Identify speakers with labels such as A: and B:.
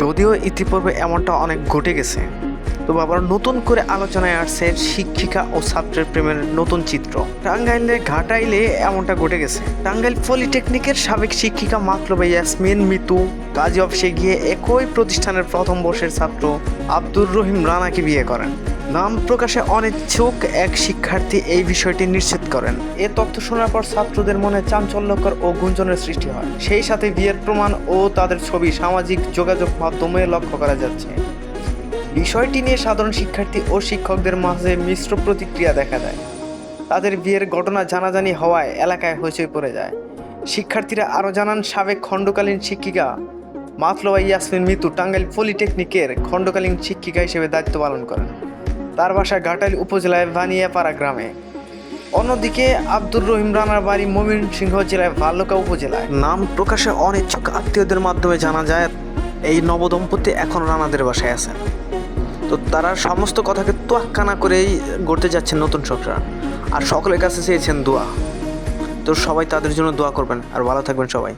A: যদিও ইতিপূর্বে এমনটা অনেক ঘটে গেছে। তবে আবার নতুন করে আলোচনায় আসছে শিক্ষিকা ও ছাত্রের প্রেমের নতুন চিত্র। টাঙ্গাইলে ঘাটাইলে এমনটা ঘটে গেছে। টাঙ্গাইল পলিটেকনিকের সাবেক শিক্ষিকা মাতলবা ইয়াসমিন, মিতু, কাজী অফিসে গিয়ে একই প্রতিষ্ঠানের প্রথম বর্ষের ছাত্র আব্দুর রহিম রানাকে বিয়ে করেন। নাম প্রকাশে অনিচ্ছুক এক শিক্ষার্থী এই বিষয়টি নিশ্চিত করেন। এ তথ্য শোনার পর ছাত্রদের মনে চাঞ্চল্যকর ও গুঞ্জনের সৃষ্টি হয়। সেই সাথে বিয়ের প্রমাণ ও তাদের ছবি সামাজিক যোগাযোগ মাধ্যমে লক্ষ্য করা যাচ্ছে। বিষয়টি নিয়ে সাধারণ শিক্ষার্থী ও শিক্ষকদের মাঝে মিশ্র প্রতিক্রিয়া দেখা দেয়। তাদের বিয়ের ঘটনা জানাজানি হওয়ায় এলাকায় হইচই পড়ে যায়। শিক্ষার্থীরা আরও জানান, সাবেক খণ্ডকালীন শিক্ষিকা মাতলবা ইয়াসমিন মিতু টাঙ্গাইল পলিটেকনিকের খণ্ডকালীন শিক্ষিকা হিসেবে দায়িত্ব পালন করেন। তার বাসা ঘাটাইল উপজেলায় ভানিয়াপাড়া গ্রামে। অন্যদিকে আব্দুর রহিম রানার বাড়ি ময়মনসিংহ জেলায় ভাল্লুকা উপজেলায়। নাম প্রকাশে অনিচ্ছুক আত্মীয়দের মাধ্যমে জানা যায়, এই নবদম্পতি এখন রানাদের বাসায় আছেন। তো তারা সমস্ত কথাকে তোয়াক্কা না করেই গড়তে যাচ্ছেন নতুন সরকার। আর সকলের কাছে চেয়েছেন দোয়া। তো সবাই তাদের জন্য দোয়া করবেন। আর ভালো থাকবেন সবাই।